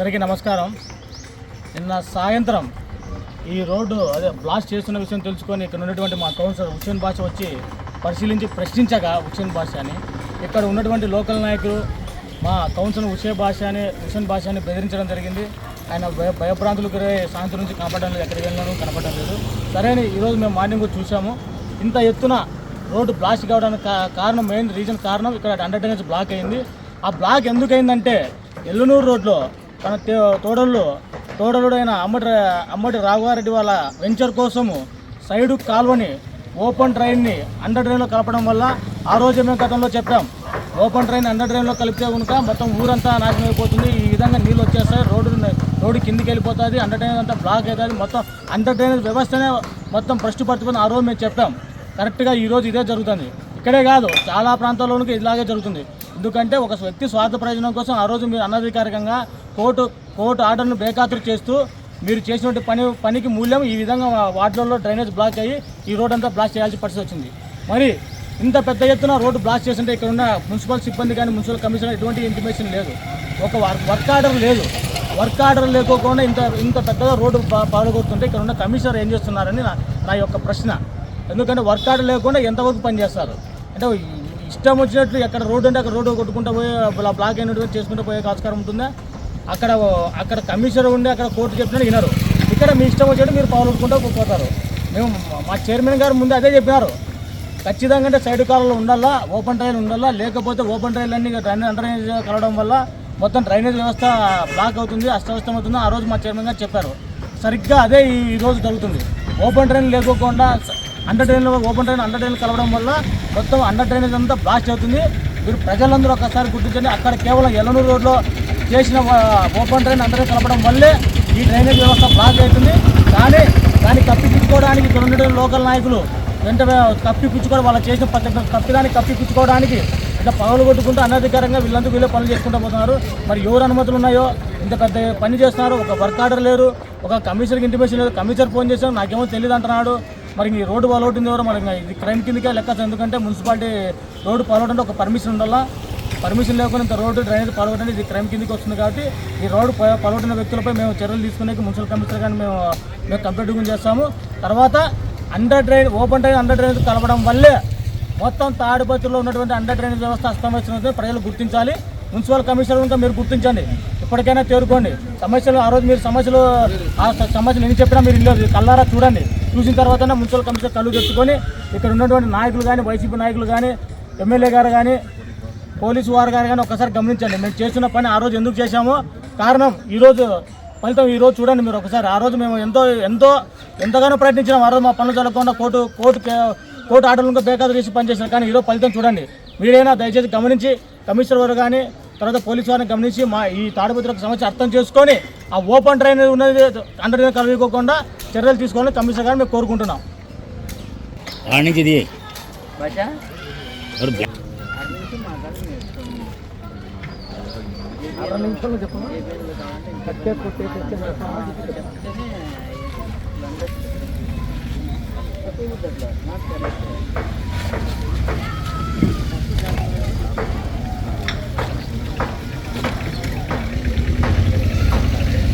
అందరికీ నమస్కారం. నిన్న సాయంత్రం ఈ రోడ్డు అదే బ్లాస్ట్ చేస్తున్న విషయం తెలుసుకొని ఇక్కడ ఉన్నటువంటి మా కౌన్సిలర్ హుస్సేన్ భాష వచ్చి పరిశీలించి ప్రశ్నించగా హుస్సేన్ అని. ఇక్కడ ఉన్నటువంటి లోకల్ నాయకులు మా కౌన్సిలర్ అని బాషాని హుస్సేన్ అని బెదిరించడం జరిగింది. ఆయన భయ భయభ్రాంతులకు గురై సాయంత్రం నుంచి కనపడడం లేదు ఎక్కడికి వెళ్ళినాను కనపడడం లేదు. సరే అని ఈరోజు మేము మార్నింగ్ చూసాము ఇంత ఎత్తున రోడ్డు బ్లాస్ట్ కావడానికి కారణం మెయిన్ రీజన్ కారణం ఇక్కడ అండర్ డ్రైనేజ్ బ్లాక్ అయింది. ఆ బ్లాక్ ఎందుకు అయిందంటే ఎల్లునూరు రోడ్లో తన తే- తోడళ్ళు తోడలుడైన అమ్మటి అమ్మటి రాఘవారెడ్డి వాళ్ళ వెంచర్ కోసము సైడు కాల్వని ఓపెన్ ట్రైన్ని అండర్ డ్రైన్లో కలపడం వల్ల ఆ రోజు మేము గతంలో చెప్పాం. ఓపెన్ ట్రైన్ అండర్ డ్రైన్లో కలిపితే కనుక మొత్తం ఊరంతా నాశనం అయిపోతుంది. ఈ విధంగా నీళ్ళు వచ్చేస్తాయి. రోడ్డు రోడ్డు కిందికి వెళ్ళిపోతుంది. అండర్ డ్రైన్ అంతా బ్లాక్ అవుతుంది. మొత్తం అండర్ డ్రైనేజ్ వ్యవస్థనే మొత్తం భ్రష్టు పడుతుంది ఆ రోజు మేము చెప్పాం. కరెక్ట్గా ఈరోజు ఇదే జరుగుతుంది. ఇక్కడే కాదు చాలా ప్రాంతాల్లోనూ ఇలాగే జరుగుతుంది. ఎందుకంటే ఒక వ్యక్తి స్వార్థ ప్రయోజనం కోసం ఆ రోజు మీరు అనధికారికంగా కోర్టు కోర్టు ఆర్డర్ను బేఖాతరు చేస్తూ మీరు చేసినటువంటి పని పనికి మూల్యం ఈ విధంగా వార్డులలో డ్రైనేజ్ బ్లాక్ అయ్యి ఈ రోడ్ అంతా బ్లాక్ చేయాల్సిన పరిస్థితి వచ్చింది. మరి ఇంత పెద్ద ఎత్తున రోడ్డు బ్లాక్ చేస్తుంటే ఇక్కడ ఉన్న మున్సిపల్ సిబ్బంది కానీ మున్సిపల్ కమిషనర్ ఎటువంటి ఇంటిమేషన్ లేదు. ఒక వర్- వర్క్ ఆర్డర్ లేదు. వర్క్ ఆర్డర్ లేకోకుండా ఇంత ఇంత పెద్దగా రోడ్డు పా- ఇక్కడ ఉన్న కమిషనర్ ఏం చేస్తున్నారని నా నా యొక్క ప్రశ్న. ఎందుకంటే వర్క్ ఆర్డర్ లేకుండా ఎంతవరకు పనిచేస్తారు అంటే ఇష్టం వచ్చినట్లు ఎక్కడ రోడ్డు అంటే అక్కడ రోడ్డు కొట్టుకుంటూ పోయి అలా బ్లాక్ అయినట్టు చేసుకుంటూ పోయే ఆస్కారం ఉంటుందా? అక్కడ అక్కడ కమిషనర్ ఉండి అక్కడ కోర్టు చెప్పినా వినరు. ఇక్కడ మీ ఇష్టం వచ్చినట్టు మీరు పాల్గొట్టుకుంటూ పోతారు. మేము మా చైర్మన్ గారు ముందే అదే చెప్పినారు. ఖచ్చితంగా అంటే సైడ్ కాలంలో ఉండాలా ఓపెన్ ట్రైన్ ఉండాలా లేకపోతే ఓపెన్ ట్రైన్ అన్ని డ్రైనేజ్ కలవడం వల్ల మొత్తం డ్రైనేజ్ వ్యవస్థ బ్లాక్ అవుతుంది అస్తవ్యస్తం అవుతుంది ఆ రోజు మా చైర్మన్ గారు చెప్పారు. సరిగ్గా అదే ఈ రోజు జరుగుతుంది. ఓపెన్ ట్రైన్ లేకోకుండా అండర్ డ్రైన్లో ఓపెన్ ట్రైన్ అండర్ డ్రైన్ కలవడం వల్ల మొత్తం అండర్ డ్రైనేజ్ అంతా బ్లాస్ట్ అవుతుంది. మీరు ప్రజలందరూ ఒకసారి గుర్తించండి అక్కడ కేవలం ఎల్లనూరు రోడ్లో చేసిన ఓపెన్ ట్రైన్ అండర్ డ్రైన్ కలపడం వల్లే ఈ డ్రైనేజ్ వ్యవస్థ బ్లాక్ అవుతుంది. కానీ దాన్ని కప్పిపుచ్చుకోవడానికి ఇక్కడ ఉన్నటువంటి లోకల్ నాయకులు వెంటనే కప్పిపుచ్చుకోవడం వాళ్ళు చేసిన ప్రతి తప్పిదాన్ని కప్పిపుచ్చుకోవడానికి ఇట్లా పగలు కొట్టుకుంటూ అనధికారంగా వీళ్ళంతా వీళ్ళే పనులు చేసుకుంటూ పోతున్నారు. మరి ఎవరు అనుమతులు ఉన్నాయో ఇంత పెద్ద పని చేస్తున్నారు ఒక వర్క్ ఆర్డర్ లేరు ఒక కమిషనర్కి ఇంటిమేషన్ లేదు కమిషనర్ ఫోన్ చేశాను నాకేమో తెలియదు అంటున్నాడు. మరి ఈ రోడ్డు పాలవటం ద్వారా మరి ఇది క్రైమ్ కిందకే లెక్క ఎందుకంటే మున్సిపాలిటీ రోడ్డు పాలవడంటే ఒక పర్మిషన్ ఉండాలా? పర్మిషన్ లేకుండా ఇంత రోడ్డు డ్రైనేజ్ పాల్గొనడం ఇది క్రైమ్ కిందకి వస్తుంది కాబట్టి ఈ రోడ్డు పాల్గొంటున్న వ్యక్తులపై మేము చర్యలు తీసుకునే మున్సిపల్ కమిషనర్ కానీ మేము మేము కంప్లైంట్ చేస్తాము. తర్వాత under drain open drain under drainage కలపడం వల్లే మొత్తం తాడిపత్రిలో ఉన్నటువంటి అండర్ డ్రైనేజ్ వ్యవస్థ అస్తమిస్తున్నది ప్రజలు గుర్తించాలి. మున్సిపల్ కమిషనర్ ఇంకా మీరు గుర్తించండి. ఇప్పటికైనా తేరుకోండి. సమస్యలు ఆ రోజు మీరు సమస్యలు ఆ సమస్యలు ఎన్ని చెప్పినా మీరు ఇల్లు కల్లారా చూడండి. చూసిన తర్వాత మున్సిపల్ కమిషనర్ కళ్ళు తెచ్చుకొని ఇక్కడ ఉన్నటువంటి నాయకులు కానీ వైసీపీ నాయకులు కానీ ఎమ్మెల్యే గారు కానీ పోలీసు వారు గారు కానీ ఒకసారి గమనించండి. మేము చేస్తున్న పని ఆ రోజు ఎందుకు చేశామో? కారణం ఈరోజు ఫలితం ఈరోజు చూడండి మీరు ఒకసారి. ఆ రోజు మేము ఎంతో ఎంతో ఎంతగానో ప్రయత్నించినాం. ఆ రోజు మా పనులు జరగకుండా కోర్టు కోర్టు కోర్టు ఆర్డర్లు ఇంకా బేఖాతరు చేసి పనిచేసినాం కానీ ఈరోజు ఫలితం చూడండి. మీరైనా దయచేసి గమనించి కమిషనర్ వారు కానీ తర్వాత పోలీసు వారిని గమనించి మా ఈ తాడిపత్రికి సమస్య అర్థం చేసుకొని ఆ ఓపెన్ ట్రైన్ ఉన్నది అండర్ కలుగుకోకుండా చర్యలు తీసుకోవాలని కమిషనర్ గారిని మేము కోరుకుంటున్నాం. చెప్పండి.